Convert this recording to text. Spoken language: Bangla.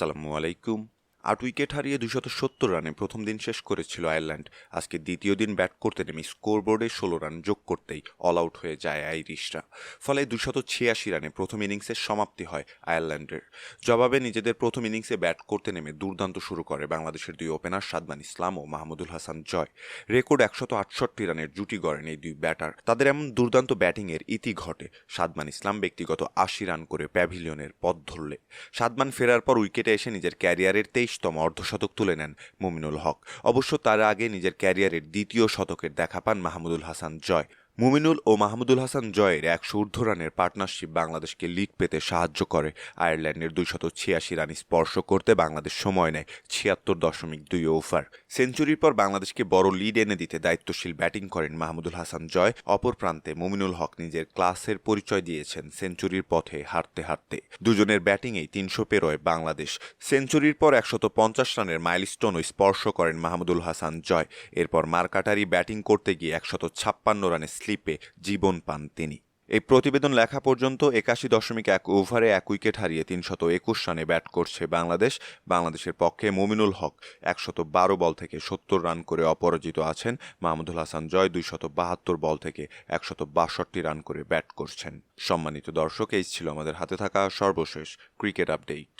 Assalamualaikum. আট উইকেট হারিয়ে দুশত সত্তর রানে প্রথম দিন শেষ করেছিল আয়ারল্যান্ড। আজকে দ্বিতীয় দিন ব্যাট করতে নেমে স্কোরবোর্ডে ষোলো রান যোগ করতেই অল আউট হয়ে যায় আইরিশরা। ফলে দুশত ছিয়াশি রানে প্রথম ইনিংসের সমাপ্তি হয় আয়ারল্যান্ডের। জবাবে নিজেদের প্রথম ইনিংসে ব্যাট করতে নেমে দুর্দান্ত শুরু করে বাংলাদেশের দুই ওপেনার সাদমান ইসলাম ও মাহমুদুল হাসান জয়। রেকর্ড একশত আটষট্টি রানের জুটি গড়েন এই দুই ব্যাটার। তাদের এমন দুর্দান্ত ব্যাটিংয়ের ইতি ঘটে সাদমান ইসলাম ব্যক্তিগত আশি রান করে প্যাভিলিয়নের পথ ধরলে। সাদমান ফেরার পর উইকেটে এসে নিজের ক্যারিয়ারের তেইশতম অর্ধশতক তুলে নেন মুমিনুল হক। অবশ্য তার আগে নিজের ক্যারিয়ারের দ্বিতীয় শতকের দেখা পান মাহমুদুল হাসান জয়। মুমিনুল ও মাহমুদুল হাসান জয়ের একশো ঊর্ধ্ব রানের পার্টনারশিপ বাংলাদেশকে লিড পেতে সাহায্য করে। আয়ারল্যান্ডের দুইশত ছিয়াশি রান স্পর্শ করতে বাংলাদেশ সময় নেয় ছিয়াত্তর দশমিক দুই ওভার। সেঞ্চুরির পর বাংলাদেশকে বড় লিড এনে দিতে দায়িত্বশীল ব্যাটিং করেন মাহমুদুল হাসান জয়। অপর প্রান্তে মুমিনুল হক নিজের ক্লাসের পরিচয় দিয়েছেন সেঞ্চুরির পথে হাঁটতে হাঁটতে। দুজনের ব্যাটিংয়েই তিনশো পেরোয় বাংলাদেশ। সেঞ্চুরির পর একশত পঞ্চাশ রানের মাইলস্টোনও স্পর্শ করেন মাহমুদুল হাসান জয়। এরপর মার্কাটারি ব্যাটিং করতে গিয়ে একশত ছাপ্পান্ন রানের স্লিপে জীবন পান তিনি। এই প্রতিবেদন লেখা পর্যন্ত একাশি দশমিক এক ওভারে এক উইকেট হারিয়ে তিনশত একুশ রানে ব্যাট করছে বাংলাদেশ। বাংলাদেশের পক্ষে মুমিনুল হক একশত বারো বল থেকে সত্তর রান করে অপরাজিত আছেন। মাহমুদুল হাসান জয় দুইশত বাহাত্তর বল থেকে একশত বাষট্টি রান করে ব্যাট করছেন। সম্মানিত দর্শক, এই ছিল আমাদের হাতে থাকা সর্বশেষ ক্রিকেট আপডেট।